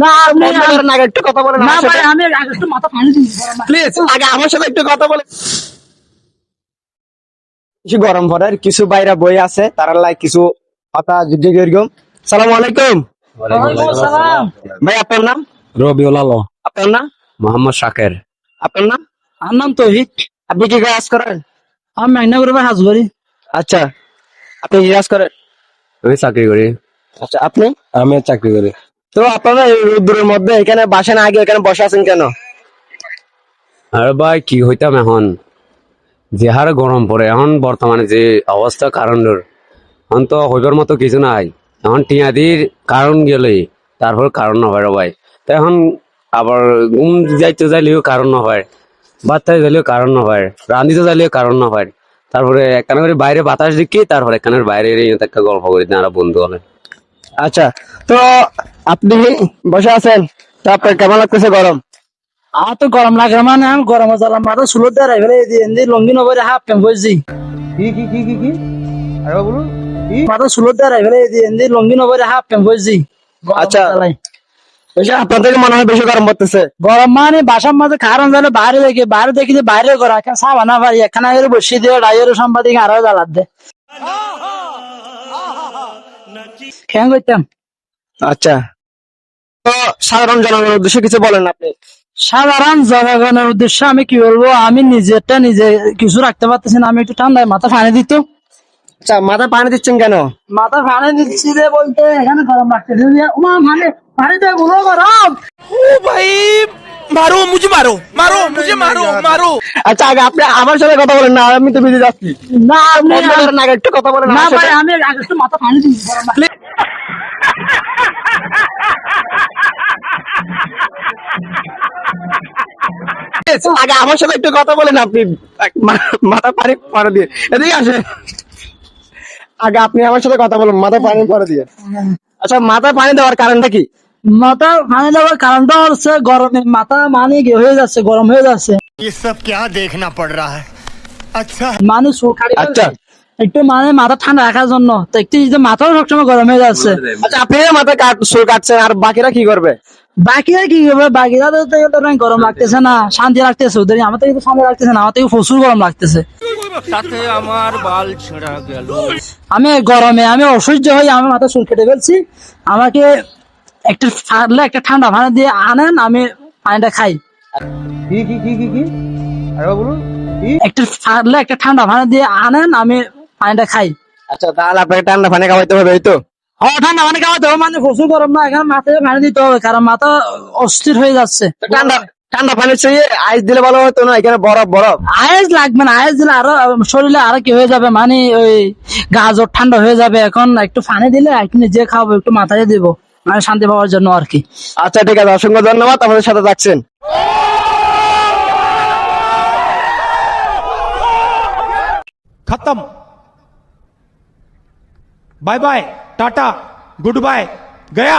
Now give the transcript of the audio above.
না আপনি বন্ধ করেন আগে একটু কথা বলেন না ভাই আমি আগে একটু মাথা পানি প্লিজ আগে আমার সাথে একটু কথা বলে। কিছু গরম পড়ার কিছু বাইরে বই আছে তারা লাই কিছু কথা যুদ্ধ এরকম সালাম আলাইকুম। ভাই আপনার নাম? রবিউল আলম। আপনার নাম? মোহাম্মদ শাকের। আপনার নাম? আমার নাম তৌহিদ। আপনি কি কাজ করেন? আমি ভাই হাজবাড়ি। আচ্ছা আপনি কি কাজ করেন? আমি চাকরি করি। আচ্ছা আপনি? আমি চাকরি করি। তো আপনারা এই রোদ্দুরের মধ্যে এখানে বাসেন আগে এখানে বসে আছেন কেন? আর ভাই কি হইতাম এখন? যে হারে গরম পড়ে এখন বর্তমানে যে অবস্থা কারণের এখন তো হইবার মতো কিছু নাই। এখন টিয়াদির কারণ গেলে তারপর কারণ না হয় ভাই। তো এখন আবার ঘুম যাইতে যাইলেও কারণ না হয় বাচ্চা যাইলেও কারণ না হয় রান্ধিতে যাইলেও কারণ না হয় তারপরে একখানে করে বাইরে বাতাস দেখি তারপরে একখানের বাইরে একটা গল্প করি না বন্ধু হলে আচ্ছা তো আপনি বসে আছেন তো আপনার কেমন লাগতেছে গরম আমার তো গরম লাগে না, মানে আমি গরম জ্বালাম মাথা সুলো দেয় ফেলে দিয়ে লঙ্গি নবরে হাফ প্যান্ট বসছি কি কি কি কি কি আরে বলুন মাথা সুলো দেয় ফেলে দিয়ে লঙ্গি নবরে হাফ প্যান্ট বসছি আচ্ছা। আপনাদের মনে হয় বেশি গরম পড়তেছে গরম মানে বাসার মাঝে কারণ জানে বাইরে দেখি বাইরে দেখি যে বাইরে করা এখন সাবা না ভাই এখানে আগে বসিয়ে দিয়ে ডাইয়ের সাংবাদিক আরও জ্বালাত দে কেন করতাম আচ্ছা সাধারণ জনগণের উদ্দেশ্যে কিছু বলেন আপনি। সাধারণ জনগণের উদ্দেশ্যে আমি কি বলব? আমি নিজেরটা নিজে কিছু রাখতে পারতেছি না। আমি একটু ঠান্ডায় মাথা ফানে দিত আচ্ছা, মাথা পানি দিচ্ছেন কেন? মাথা ফানে দিচ্ছি রে বলতে এখানে গরম লাগছে। উমা মানে পানি গরম। ও ভাই মারো মারো মারো মুঝে মারো মারো। আচ্ছা আগে আপনি আমার সাথে কথা বলেন না আমি তো বিজি যাচ্ছি। না আপনি আগে একটু কথা বলেন না ভাই আমি আগে একটু মাথা দিচ্ছি। আচ্ছা, আগে আমার সাথে একটু কথা বলেন আপনি। মাথা পানি দিয়ে। এদিকে আসে আগে আপনি আমার সাথে কথা বলুন মাথা পানি দিয়ে। আচ্ছা মাথা পানি দেওয়ার কারণটা কি? মাথা পানি দেওয়ার কারণটা হচ্ছে গরমে মাথা মানে হয়ে যাচ্ছে গরম হয়ে যাচ্ছে। এসব কে দেখনা পড় আচ্ছা মানুষ আচ্ছা। একটু মানে মাথা ঠান্ডা রাখার জন্য। দেখতে মাথাও সবসময় গরম হয়ে যাচ্ছে। আচ্ছা আপনি মাথা চুল কাটছেন আর বাকিরা কি করবে? বাকিরা কি করবে বাকিরা তো গরম লাগতেছে না শান্তি লাগতেছে ওদের আমার থেকে তো শান্তি লাগতেছে না আমার প্রচুর গরম লাগতেছে। তাতে আমার বাল ছেঁড়া গেল। আমি গরমে আমি অসহ্য হয়ে আমি মাথা চুল কেটে ফেলছি। আমাকে একটা ফাটলে একটা ঠান্ডা পানি দিয়ে আনেন আমি পানিটা খাই। কি কি কি কি কি? আরে বলুন একটা ফাটলে একটা ঠান্ডা পানি দিয়ে আনেন আমি পানিটা খাই। আচ্ছা তাহলে আপনাকে ঠান্ডা পানি খাওয়াইতে হবে এই তো? ঠান্ডা মানে খাওয়া দেবো মানে প্রচুর গরম না এখানে মাথায় পানি দিতে হবে কারণ মাথা অস্থির হয়ে যাচ্ছে। ঠান্ডা ঠান্ডা পানি ছুঁয়ে আইস দিলে ভালো হতো না এখানে বরফ বরফ। আইস লাগবে না আইস দিলে আরও শরীরে আরও কি হয়ে যাবে মানে ওই গাজর ঠান্ডা হয়ে যাবে এখন একটু পানি দিলে একটু নিজে খাব একটু মাথায় দিব মানে শান্তি পাওয়ার জন্য আর কি। আচ্ছা ঠিক আছে অসংখ্য ধন্যবাদ আমাদের সাথে থাকছেন। খতম। Bye bye. Tata good bye गया।